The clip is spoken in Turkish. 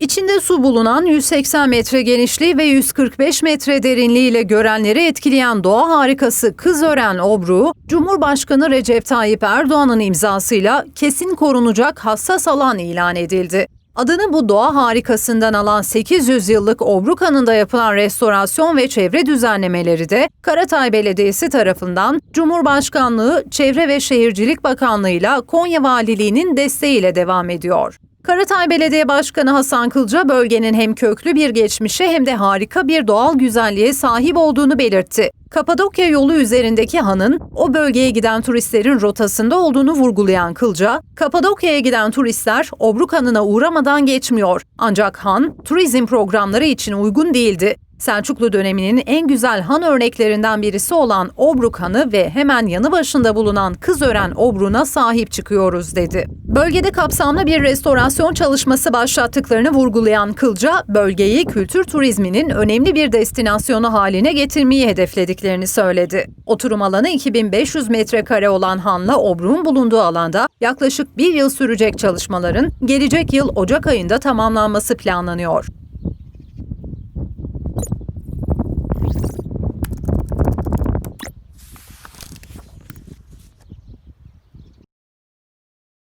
İçinde su bulunan 180 metre genişliği ve 145 metre derinliğiyle görenleri etkileyen doğa harikası Kızören Obruğu, Cumhurbaşkanı Recep Tayyip Erdoğan'ın imzasıyla kesin korunacak hassas alan ilan edildi. Adını bu doğa harikasından alan 800 yıllık Obruk Hanı'nda yapılan restorasyon ve çevre düzenlemeleri de Karatay Belediyesi tarafından Cumhurbaşkanlığı Çevre ve Şehircilik Bakanlığı'yla Konya Valiliği'nin desteğiyle devam ediyor. Karatay Belediye Başkanı Hasan Kılca bölgenin hem köklü bir geçmişe hem de harika bir doğal güzelliğe sahip olduğunu belirtti. Kapadokya yolu üzerindeki hanın o bölgeye giden turistlerin rotasında olduğunu vurgulayan Kılca, Kapadokya'ya giden turistler Obruk Hanı'na uğramadan geçmiyor. Ancak han turizm programları için uygun değildi. Selçuklu döneminin en güzel han örneklerinden birisi olan Obruk Hanı ve hemen yanı başında bulunan Kızören Obruk'una sahip çıkıyoruz dedi. Bölgede kapsamlı bir restorasyon çalışması başlattıklarını vurgulayan Kılca, bölgeyi kültür turizminin önemli bir destinasyonu haline getirmeyi hedeflediklerini söyledi. Oturum alanı 2500 metrekare olan hanla Obruk'un bulunduğu alanda yaklaşık bir yıl sürecek çalışmaların gelecek yıl Ocak ayında tamamlanması planlanıyor.